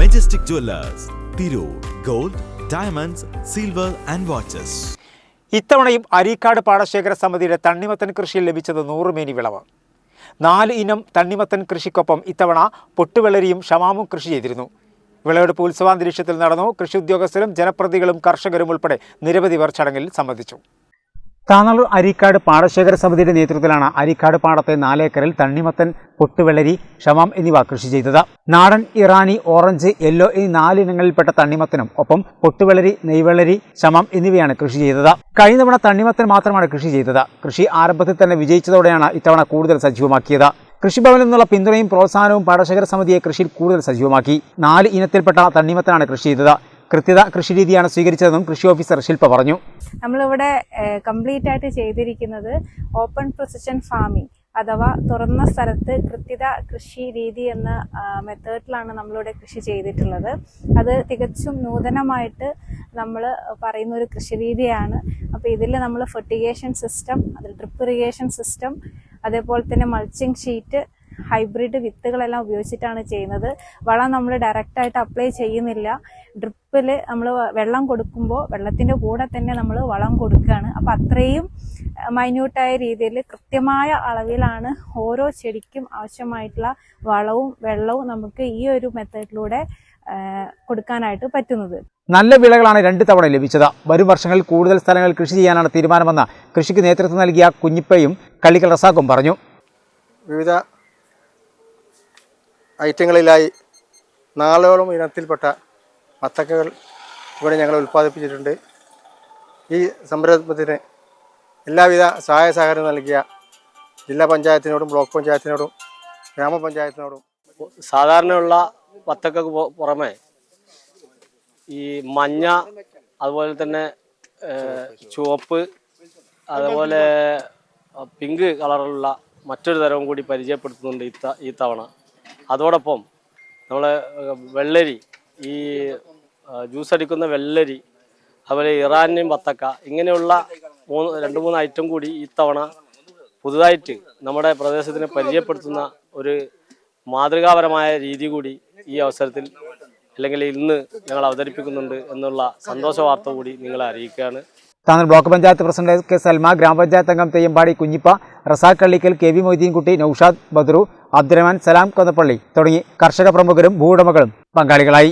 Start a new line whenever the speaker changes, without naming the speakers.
Majestic jewellers Tirur gold diamonds silver and watches
ഇത്തവണയും അരീക്കാട് പാടശേഖര സമിതിയുടെ തണ്ണിമത്തൻ കൃഷിയിൽ ലഭിച്ചത് നൂറ് മേനി വിളവ്. നാല് ഇനം തണ്ണിമത്തൻ കൃഷിക്കൊപ്പം ഇത്തവണ പൊട്ടുവെള്ളരിയും ഷമാമും കൃഷി ചെയ്തിരുന്നു. വിളവെടുപ്പ് ഉത്സവാന്തരീക്ഷത്തിൽ നടന്നു കൃഷി ഉദ്യോഗസ്ഥരും ജനപ്രതികളും കർഷകരും ഉൾപ്പെടെ നിരവധി പേർ ചടങ്ങിൽ സംബന്ധിച്ചു. താനളൂർ അരീക്കാട് പാടശേഖര സമിതിയുടെ നേതൃത്വത്തിലാണ് അരീക്കാട് പാടത്തെ നാലേക്കറിൽ തണ്ണിമത്തൻ പൊട്ടുവെള്ളരി ഷമാം എന്നിവ കൃഷി ചെയ്തത്. നാടൻ ഇറാനി ഓറഞ്ച് യെല്ലോ എന്നീ നാലിനങ്ങളിൽപ്പെട്ട തണ്ണിമത്തനും ഒപ്പം പൊട്ടുവെള്ളരി നെയ്വെള്ളരി ഷമാം എന്നിവയാണ് കൃഷി ചെയ്തത്. കഴിഞ്ഞ തവണ തണ്ണിമത്തൻ മാത്രമാണ് കൃഷി ചെയ്തത്. കൃഷി ആരംഭത്തിൽ തന്നെ വിജയിച്ചതോടെയാണ് ഇത്തവണ കൂടുതൽ സജീവമാക്കിയത്. കൃഷിഭവനിൽ നിന്നുള്ള പിന്തുണയും പ്രോത്സാഹനവും പാടശേഖര സമിതിയെ കൃഷിയിൽ കൂടുതൽ സജീവമാക്കി. നാല് ഇനത്തിൽപ്പെട്ട തണ്ണിമത്തനാണ് കൃഷി ചെയ്തത്. കൃത്യത കൃഷി രീതിയാണ് സ്വീകരിച്ചതെന്നും കൃഷി ഓഫീസർ ശില്പ പറഞ്ഞു.
നമ്മളിവിടെ കംപ്ലീറ്റ് ആയിട്ട് ചെയ്തിരിക്കുന്നത് ഓപ്പൺ പ്രൊസിഷൻ ഫാമിംഗ് അഥവാ തുറന്ന സ്ഥലത്ത് കൃത്യത കൃഷി രീതി എന്ന മെത്തേഡിലാണ് നമ്മളിവിടെ കൃഷി ചെയ്തിട്ടുള്ളത്. അത് തികച്ചും നൂതനമായിട്ട് നമ്മൾ പറയുന്ന ഒരു കൃഷി രീതിയാണ് അപ്പോൾ ഇതിൽ നമ്മൾ ഫെർട്ടിഗേഷൻ സിസ്റ്റം അതിൽ ഡ്രിപ്പ് ഇറിഗേഷൻ സിസ്റ്റം അതേപോലെ തന്നെ മൾച്ചിങ് ഷീറ്റ് ഹൈബ്രിഡ് വിത്തുകളെല്ലാം ഉപയോഗിച്ചിട്ടാണ് ചെയ്യുന്നത്. വളം നമ്മൾ ഡയറക്റ്റായിട്ട് അപ്ലൈ ചെയ്യുന്നില്ല. ഡ്രിപ്പിൽ നമ്മൾ വെള്ളം കൊടുക്കുമ്പോൾ വെള്ളത്തിന്റെ കൂടെ തന്നെ നമ്മൾ വളം കൊടുക്കുകയാണ്. അപ്പം അത്രയും മൈന്യൂട്ടായ രീതിയിൽ കൃത്യമായ അളവിലാണ് ഓരോ ചെടിക്കും ആവശ്യമായിട്ടുള്ള വളവും വെള്ളവും നമുക്ക് ഈ ഒരു മെത്തേഡിലൂടെ കൊടുക്കാനായിട്ട് പറ്റുന്നത്.
നല്ല വിളകളാണ് രണ്ട് തവണ ലഭിച്ചത്. വരും വർഷങ്ങളിൽ കൂടുതൽ സ്ഥലങ്ങൾ കൃഷി ചെയ്യാനാണ് തീരുമാനമെന്ന് കൃഷിക്ക് നേതൃത്വം നൽകിയ കുഞ്ഞിപ്പയും കള്ളിക്കൽ റസാഖും പറഞ്ഞു.
വിവിധ ഐറ്റങ്ങളിലായി നാലോളം ഇനത്തിൽപ്പെട്ട വത്തക്കകൾ ഇവിടെ ഞങ്ങൾ ഉൽപ്പാദിപ്പിച്ചിട്ടുണ്ട്. ഈ സംരംഭത്തിന് എല്ലാവിധ സഹായ സഹകരണം നൽകിയ ജില്ലാ പഞ്ചായത്തിനോടും ബ്ലോക്ക് പഞ്ചായത്തിനോടും ഗ്രാമപഞ്ചായത്തിനോടും.
സാധാരണയുള്ള വത്തക്കക്ക് പുറമെ ഈ മഞ്ഞ അതുപോലെ തന്നെ ചുവപ്പ് അതുപോലെ പിങ്ക് കളറുള്ള മറ്റൊരു തരവും കൂടി പരിചയപ്പെടുത്തുന്നുണ്ട് ഈ തവണ. അതോടൊപ്പം നമ്മളെ വെള്ളരി ഈ ജ്യൂസ് അടിക്കുന്ന വെള്ളരി അതുപോലെ ഇറാനിയും വത്തക്ക ഇങ്ങനെയുള്ള മൂന്ന് രണ്ട് മൂന്ന് ഐറ്റം കൂടി ഈ തവണ പുതുതായിട്ട് നമ്മുടെ പ്രദേശത്തിന് പരിചയപ്പെടുത്തുന്ന ഒരു മാതൃകാപരമായ രീതി കൂടി ഈ അവസരത്തിൽ അല്ലെങ്കിൽ ഇന്ന് ഞങ്ങൾ അവതരിപ്പിക്കുന്നുണ്ട് എന്നുള്ള സന്തോഷ വാർത്ത കൂടി നിങ്ങളെ അറിയിക്കുകയാണ്.
Tanur block panchayat president K Salma ഗ്രാമപഞ്ചായത്ത് അംഗം തെയ്യമ്പാടി കുഞ്ഞിപ്പ റസാഖ് കള്ളിക്കൽ കെ വി മൊയ്തീൻകുട്ടി നൌഷാദ് ബദ്രു അബ്ദുറഹ്മാൻ സലാം കൊന്നപ്പള്ളി തുടങ്ങി കർഷക പ്രമുഖരും ഭൂവുടമകളും പങ്കാളികളായി.